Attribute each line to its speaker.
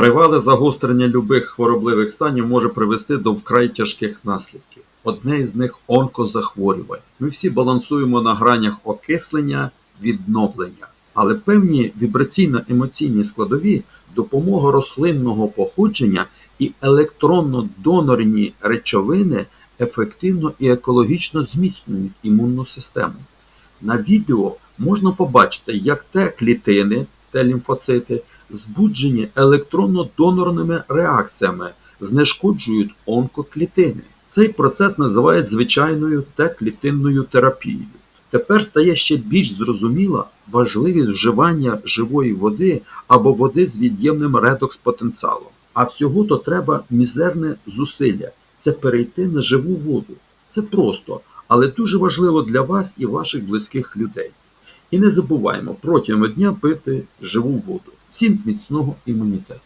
Speaker 1: Тривале загострення любих хворобливих станів може привести до вкрай тяжких наслідків. Одне із них онкозахворювань. Ми всі балансуємо на гранях окислення, відновлення. Але певні вібраційно-емоційні складові, допомога рослинного походження і електронно-донорні речовини ефективно і екологічно зміцнюють імунну систему. На відео можна побачити, як Т клітини Т лімфоцити збуджені електронно-донорними реакціями знешкоджують онкоклітини. Цей процес називають звичайною Т-клітинною терапією. Тепер стає ще більш зрозуміла важливість вживання живої води або води з від'ємним редокс-потенціалом. А всього то треба мізерне зусилля це перейти на живу воду. Це просто, але дуже важливо для вас і ваших близьких людей. І не забуваємо протягом дня пити живу воду. Всім міцного імунітету.